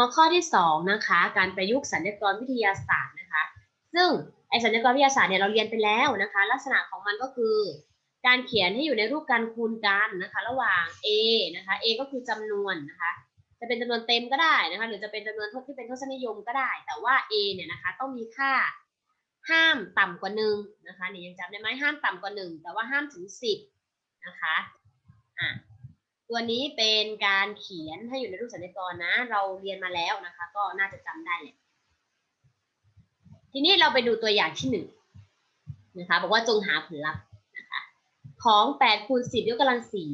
หัวข้อที่สองนะคะการประยุกต์สัญญกรวิทยาศาสตร์นะคะ ซึ่งไอสัญญกรวิทยาศาสตร์เนี่ยเราเรียนไปแล้วนะคะ ลักษณะของมันก็คือ การเขียนให้อยู่ในรูปการคูณกันนะคะ ระหว่าง a นะคะ a ก็คือจำนวนนะคะจะเป็นจำนวนเต็มก็ได้นะคะ หรือจะเป็นจำนวนที่เป็นทศนิยมก็ได้ แต่ว่า a เนี่ยนะคะต้องมีค่าห้ามต่ำกว่าหนึ่งนะคะนี่ยังจำได้ไหมห้ามต่ำกว่าหนึ่งแต่ว่าห้ามถึงสิบนะคะอะ ตัวนี้เป็นการเขียนให้อยู่ในรูปสัญญกรนะ เราเรียนมาแล้วนะคะ ก็น่าจะจำได้แหละทีนี้เราไปดูตัวอย่างที่หนึ่งนะคะ บอกว่าจงหาผลลัพธ์นะคะ ของแปดคูณสิบยกกำลังสี่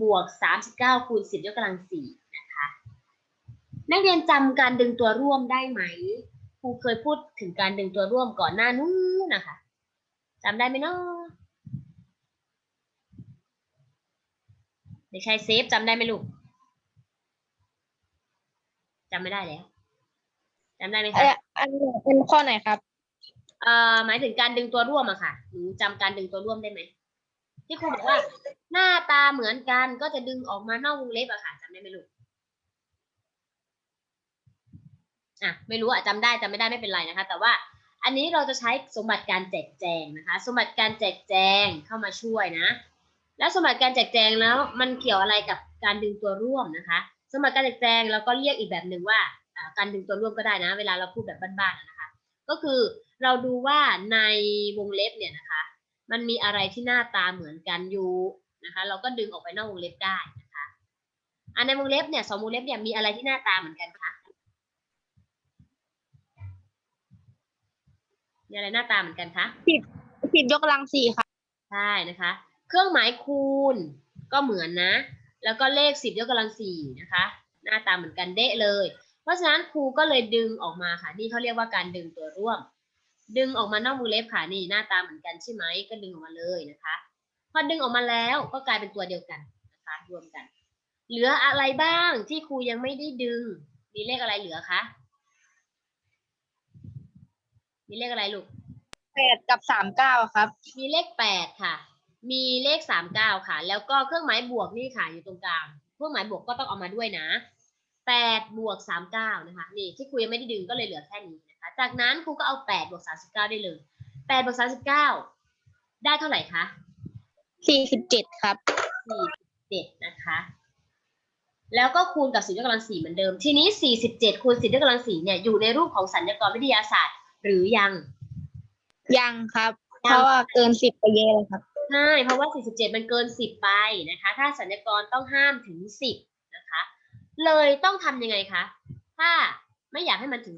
บวกสามสิบเก้าคูณสิบยกกำลังสี่นะคะ นักเรียนจำการดึงตัวร่วมได้ไหมครูเคยพูดถึงการดึงตัวร่วมก่อนหน้านู้นนะคะจำได้ไหมเนาะเด็กชายเซฟจำได้ไหมลูกจำไม่ได้แล้วจำได้ไหมเอ่คะออันนี้เป็นข้อไหนครับเอ่อหมายถึงการดึงตัวร่วมอะค่ะหนูจำการดึงตัวร่วมได้ไหมที่ครูบอกว่า หน้าตาเหมือนกันก็จะดึงออกมานอกวงเล็บอะค่ะจำได้ไหมลูกอะไม่รู้อะจำได้จำไม่ได้ไม่เป็นไรนะคะ แต่ว่าอันนี้เราจะใช้สมบัติการแจกแจงนะคะ สมบัติการแจกแจงเข้ามาช่วยนะ แล้วสมบัติการแจกแจงแล้วมันเกี่ยวอะไรกับการดึงตัวร่วมนะคะ สมบัติการแจกแจงเราก็เรียกอีกแบบหนึ่งว่าอ่าการดึงตัวร่วมก็ได้นะ เวลาเราพูดแบบบ้านๆนะคะ ก็คือเราดูว่าในวงเล็บเนี่ยนะคะ มันมีอะไรที่หน้าตาเหมือนกันอยู่นะคะ เราก็ดึงออกไปนอกวงเล็บได้นะคะอันในวงเล็บเนี่ยสองวงเล็บเนี่ยมีอะไรที่หน้าตาเหมือนกันคะมีอะไรหน้าตาเหมือนกันคะสิบยกกำลังสี่ครับใช่นะคะ เครื่องหมายคูณก็เหมือนนะ แล้วก็เลขสิบยกกำลังสี่นะคะ หน้าตาเหมือนกันเดะเลย เพราะฉะนั้นครูก็เลยดึงออกมาค่ะ นี่เขาเรียกว่าการดึงตัวร่วม ดึงออกมานอกวงเล็บค่ะนี่หน้าตาเหมือนกันใช่ไหมก็ดึงออกมาเลยนะคะ พอดึงออกมาแล้วก็กลายเป็นตัวเดียวกันนะคะรวมกัน เหลืออะไรบ้างที่ครูยังไม่ได้ดึง มีเลขอะไรเหลือคะมีเลขอะไรลูกแปดกับสามเก้าครับ มีเลขแปดค่ะ มีเลขสามเก้าค่ะ แล้วก็เครื่องหมายบวกนี่ค่ะอยู่ตรงกลาง เครื่องหมายบวกก็ต้องเอามาด้วยนะแปดบวกสามเก้านะคะ นี่ที่ครูยังไม่ได้ดึงก็เลยเหลือแค่นี้นะคะ จากนั้นครูก็เอาแปดบวกสามสิบเก้าได้เลยแปดบวกสามสิบเก้าได้เท่าไหร่คะสี่สิบเจ็ดครับสี่เจ็ดนะคะ แล้วก็คูณกับสิบยกกำลังสี่เหมือนเดิม ทีนี้สี่สิบเจ็ดคูณสิบยกกำลังสี่เนี่ยอยู่ในรูปของสัญญกรวิทยาศาสตร์ หรือยัง ยังครับยังเพราะว่าเกินสิบไปเยอะเลยครับ ใช่เพราะว่า 47 มันเกิน 10 ไปนะคะ ถ้าสัญญกรต้องห้ามถึง 10 นะคะ เลยต้องทำยังไงคะ ถ้าไม่อยากให้มันถึง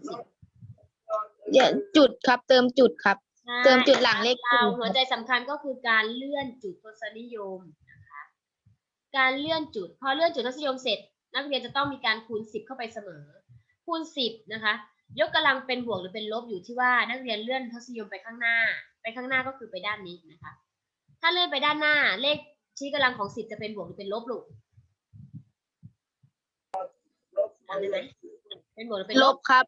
10เดี๋ยวจุดครับเติมจุดครับใช่เติมจุดหลังเลขเราสี่หัวใจสำคัญก็คือการเลื่อนจุดทศนิยมนะคะ การเลื่อนจุด พอเลื่อนจุดทศนิยมเสร็จ นักเรียนจะต้องมีการคูณ 10 เข้าไปเสมอ คูณ 10 นะคะ ยกกำลังเป็นบวกหรือเป็นลบอยู่ที่ว่านักเรียนเลื่อนทศนิยมไปข้างหน้า ไปข้างหน้าก็คือไปด้านนี้นะคะ ถ้าเลื่อนไปด้านหน้า เลขชี้กำลังของ10จะเป็นบวกหรือเป็นลบลูกจำได้ไหมเป็นบวกหรือเป็นลลบบครับ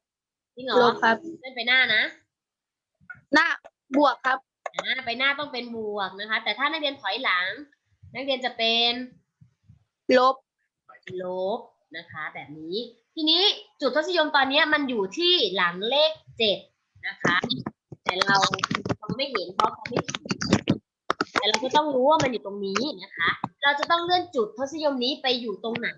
จริงเหรอลบครับ เลื่อนไปหน้านะ หน้าบวกครับ อ่าไปหน้าต้องเป็นบวกนะคะ แต่ถ้านักเรียนถอยหลัง นักเรียนจะเป็นลบ ลบนะคะ แบบนี้ ทีนี้จุดทศนิยมตอนนี้มันอยู่ที่หลังเลขเจ็ดนะคะ แต่เราเราไม่เห็นเพราะเขาไม่เขียน แต่เราก็ต้องรู้ว่ามันอยู่ตรงนี้นะคะ เราจะต้องเลื่อนจุดทศนิยมนี้ไปอยู่ตรงไหน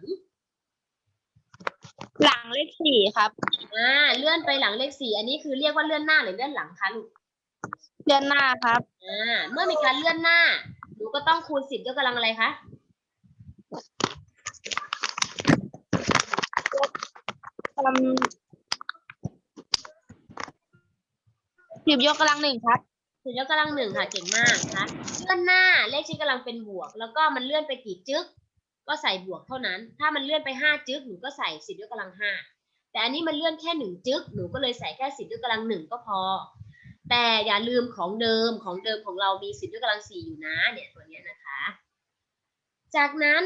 หลังเลขสี่ครับ อ่า เลื่อนไปหลังเลขสี่อันนี้คือเรียกว่าเลื่อนหน้าหรือเลื่อนหลังคะลูกเดือนหน้าครับ อ่า เมื่อมีการเลื่อนหน้า หนูก็ต้องคูณสิบยกกำลังอะไรคะทำสิบยกกำลังหนึ่งครับ สิบยกกำลังหนึ่งค่ะเก่งมากนะคะเลื่อนหน้าเลขชี้กำลังเป็นบวก แล้วก็มันเลื่อนไปกี่จึ๊กก็ใส่บวกเท่านั้น ถ้ามันเลื่อนไปห้าจึ๊กหนูก็ใส่สิบยกกำลังห้าแต่อันนี้มันเลื่อนแค่หนึ่งจึ๊กหนูก็เลยใส่แค่สิบยกกำลังหนึ่งก็พอ แต่อย่าลืมของเดิมของเดิมของเรามีสิบยกกำลังสี่อยู่นะเนี่ยตัวเนี้ยนะคะ จากนั้น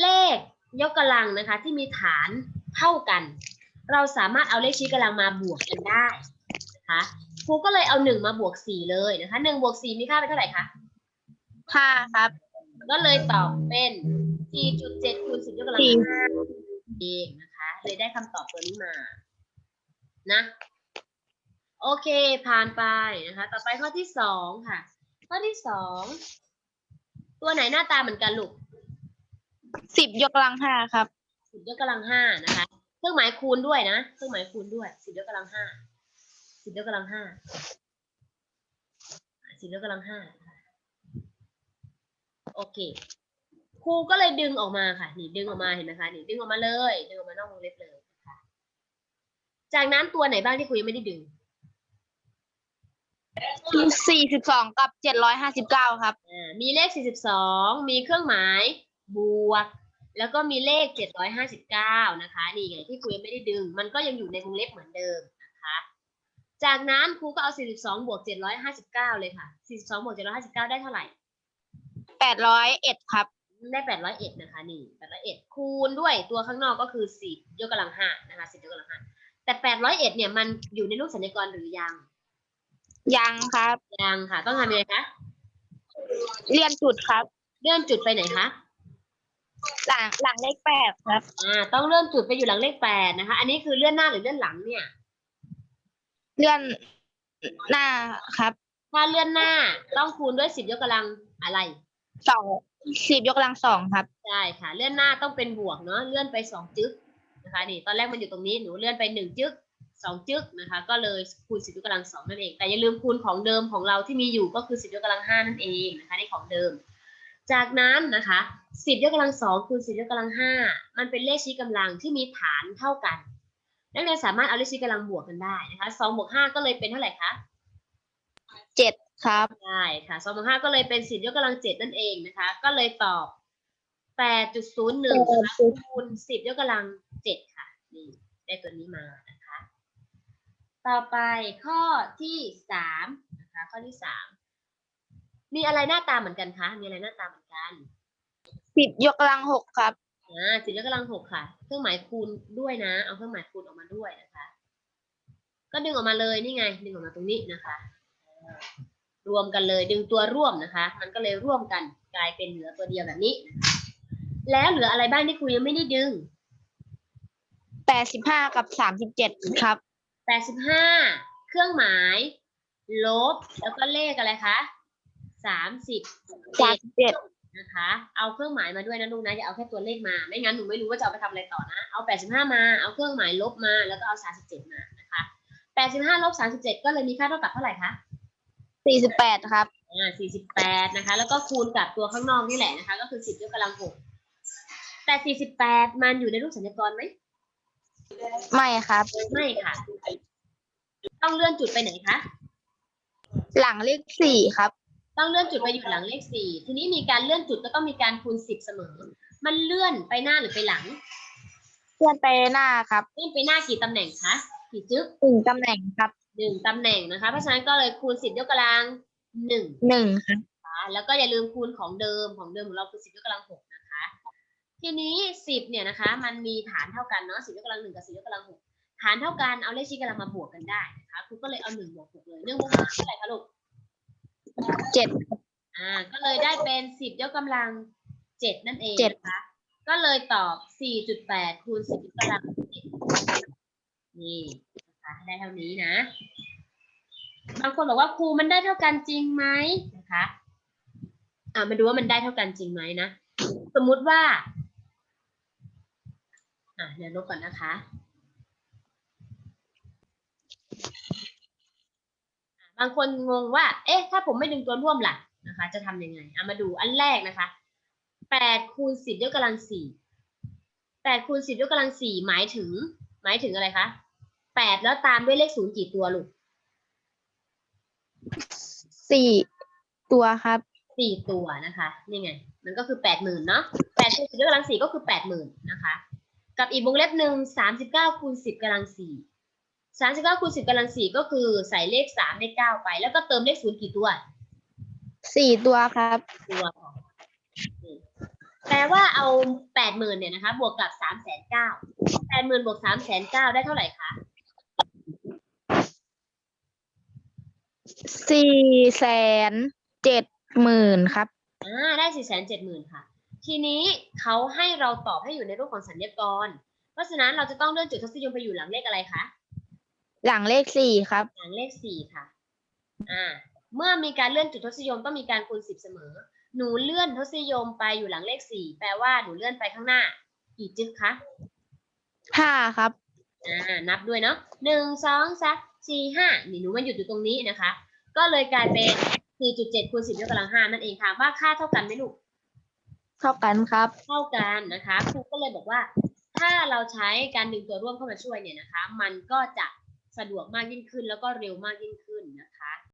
เลขยกกำลังนะคะที่มีฐานเท่ากัน เราสามารถเอาเลขชี้กำลังมาบวกกันได้นะคะ ครูก็เลยเอาหนึ่งมาบวกสี่เลยนะคะหนึ่งบวกสี่มีค่าเป็นเท่าไหร่คะห้าครับ ก็เลยตอบเป็น4.7คูณ10ยกกำลังสี่ห้าเองนะคะ เลยได้คำตอบตัวนี้มา นะ โอเค ผ่านไปนะคะ ต่อไปข้อที่สองค่ะ ข้อที่สองตัวไหนหน้าตาเหมือนกันลูกสิบยกกำลังห้าครับสิบยกกำลังห้านะคะ เครื่องหมายคูณด้วยนะ เครื่องหมายคูณด้วยสิบยกกำลังห้า สิบยกกำลังห้าสิบยกกำลังห้านะคะโอเคครูก็เลยดึงออกมาค่ะ นี่ดึงออกมาเห็นไหมคะนี่ดึงออกมาเลยดึงออกมานอกวงเล็บเลยนะคะจากนั้นตัวไหนบ้างที่ครูยังไม่ได้ดึงสี่สิบสองกับเจ็ดร้อยห้าสิบเก้าครับอ่ามีเลข42มีเครื่องหมายบวก แล้วก็มีเลข759นะคะ นี่ไงที่ครูยังไม่ได้ดึง มันก็ยังอยู่ในวงเล็บเหมือนเดิมนะคะ จากนั้นครูก็เอา 42 บวก 759 เลยค่ะ 42 บวก 759 ได้เท่าไหร่แปดร้อยเอ็ดครับ ได้ 801 นะคะ นี่ 801 คูณด้วยตัวข้างนอกก็คือ 10 ยกกำลัง5นะคะ 10 ยกกำลัง5แต่ 801 เนี่ย มันอยู่ในรูปสัญญากรหรือยัง ยังครับ ยังค่ะ ต้องทำยังไงคะเรียนจุดครับ เลื่อนจุดไปไหนคะ หลังหลังเลขแปดครับ อ่า ต้องเลื่อนจุดไปอยู่หลังเลขแปดนะคะ อันนี้คือเลื่อนหน้าหรือเลื่อนหลังเนี่ย เลื่อนหน้าครับถ้าเลื่อนหน้าต้องคูณด้วยสิบยกกำลังอะไร สองสิบยกกำลังสองครับ ใช่ค่ะ เลื่อนหน้าต้องเป็นบวกเนาะเลื่อนไปสองจึ๊กนะคะนี่ตอนแรกมันอยู่ตรงนี้หนูเลื่อนไปหนึ่งจึ๊กสองจึ๊กนะคะ ก็เลยคูณสิบยกกำลังสองนั่นเอง แต่อย่าลืมคูณของเดิมของเราที่มีอยู่ก็คือสิบยกกำลังห้านั่นเองนะคะนี่ของเดิม จากนั้นนะคะสิบยกกำลังสองคูณสิบยกกำลังห้ามันเป็นเลขชี้กำลังที่มีฐานเท่ากัน นักเรียนสามารถเอาเลขชี้กำลังบวกกันได้นะคะสองบวกห้าก็เลยเป็นเท่าไหร่คะเจ็ดครับใช่ค่ะสองบวกห้าก็เลยเป็นสิบยกกำลังเจ็ดนั่นเองนะคะ ก็เลยตอบแปดจุดศูนย์หนึ่งนะคะคูณสิบยกกำลังเจ็ดค่ะนี่ได้ตัวนี้มานะคะ ต่อไปข้อที่สามนะคะข้อที่สามมีอะไรหน้าตาเหมือนกันคะมีอะไรหน้าตาเหมือนกันสิบยกกำลังหกครับ อ่าสิบยกกำลังหกค่ะ เครื่องหมายคูณด้วยนะ เอาเครื่องหมายคูณออกมาด้วยนะคะ ก็ดึงออกมาเลยนี่ไง ดึงออกมาตรงนี้นะคะอ่ารวมกันเลยดึงตัวร่วมนะคะ มันก็เลยร่วมกันกลายเป็นเหลือตัวเดียวแบบนี้นะคะแล้วเหลืออะไรบ้างที่ครูยังไม่ได้ดึงแปดสิบห้ากับสามสิบเจ็ดครับแปดสิบห้าเครื่องหมาย ลบแล้วก็เลขอะไรคะสามสิบสามสิบเจ็ด นะคะ เอาเครื่องหมายมาด้วยนะลูกนะอย่าเอาแค่ตัวเลขมา ไม่งั้นหนูไม่รู้ว่าจะเอาไปทำอะไรต่อนะ เอา 85 มา เอาเครื่องหมายลบมา แล้วก็เอา 37 มานะคะ 85ลบ37 ก็เลยมีค่าเท่ากับเท่าไหร่คะสี่สิบแปดครับ อ่า 48 นะคะ แล้วก็คูณกับตัวข้างนอกนี่แหละนะคะ ก็คือ 10ยกกำลัง6แต่ 48 มันอยู่ในรูปสัญญากรไหม ไม่ครับ ไม่ค่ะ ต้องเลื่อนจุดไปไหนคะ หลังเลขสี่ครับ ต้องเลื่อนจุดไปอยู่หลังเลข4ทีนี้มีการเลื่อนจุดก็ต้องมีการคูณ10เสมอ มันเลื่อนไปหน้าหรือไปหลัง เลื่อนไปหน้าครับเลื่อนไปหน้ากี่ตำแหน่งคะกี่จึ๊กหนึ่งตำแหน่งครับหนึ่งตำแหน่งนะคะ เพราะฉะนั้นก็เลยคูณสิบยกกำลังหนึ่งหนึ่งครับนะคะแล้วก็อย่าลืมคูณของเดิมของเดิมของเราคือสิบยกกำลังหกนะคะ ทีนี้สิบเนี่ยนะคะ มันมีฐานเท่ากันเนาะสิบยกกำลังหนึ่งกับสิบยกกำลังหกฐานเท่ากันเอาเลขชี้กำลังมาบวกกันได้นะคะครูก็เลยเอาหนึ่งบวกหกเลยหนึ่งบวกหกเท่าไหร่คะลูก เจ็ด อ่า ก็เลยได้เป็นสิบยกกำลังเจ็ดนั่นเองเจ็ด นะคะก็เลยตอบสี่จุดแปดคูณสิบยกกำลังเจ็ดนี่นะคะได้เท่านี้นะ บางคนบอกว่าครูมันได้เท่ากันจริงไหมนะคะ อ่ามาดูว่ามันได้เท่ากันจริงไหมนะ สมมุติว่า อ่าเดี๋ยวลบก่อนนะคะ บางคนงงว่า เอ๊ะ ถ้าผมไม่ดึงตัวร่วมล่ะนะคะ จะทำยังไงเอามาดูอันแรกนะคะแปดคูณสิบยกกำลังสี่แปดคูณสิบยกกำลังสี่หมายถึง หมายถึงอะไรคะแปดแล้วตามด้วยเลขศูนย์กี่ตัวลูกสี่ตัวครับสี่ตัวนะคะ นี่ไง มันก็คือแปดหมื่นเนาะแปดคูณสิบยกกำลังสี่ก็คือแปดหมื่นนะคะ กับอีกวงเล็บหนึ่งสามสิบเก้าคูณสิบกำลังสี่ สามสิบเก้าคูณสิบกำลังสี่ก็คือใส่เลขสามเลขเก้าไป แล้วก็เติมเลขศูนย์กี่ตัวสี่ตัวครับตัวพอนี่แปลว่าเอาแปดหมื่นเนี่ยนะคะ บวกกับสามแสนเก้าแปดหมื่นบวกสามแสนเก้าได้เท่าไหร่คะสี่แสนเจ็ดหมื่นครับอ่าได้สี่แสนเจ็ดหมื่นค่ะ ทีนี้เขาให้เราตอบให้อยู่ในรูปของสัญญากร เพราะฉะนั้นเราจะต้องเลื่อนจุดทศนิยมไปอยู่หลังเลขอะไรคะ หลังเลขสี่ครับ หลังเลขสี่ค่ะ อ่า เมื่อมีการเลื่อนจุดทศนิยมต้องมีการคูณสิบเสมอ หนูเลื่อนทศนิยมไปอยู่หลังเลขสี่แปลว่าหนูเลื่อนไปข้างหน้า กี่จึ๊กคะ ห้าครับ อ่า นับด้วยเนาะหนึ่งสองสามสี่ห้านี่หนูมันหยุดอยู่ตรงนี้นะคะ ก็เลยกลายเป็นสี่จุดเจ็ดคูณสิบยกกำลังห้านั่นเองค่ะ ว่าค่าเท่ากันไหมลูก เท่ากันครับ เท่ากันนะคะ ครูก็เลยบอกว่า ถ้าเราใช้การดึงตัวร่วมเข้ามาช่วยเนี่ยนะคะ มันก็จะ สะดวกมากยิ่งขึ้น แล้วก็เร็วมากยิ่งขึ้นนะคะ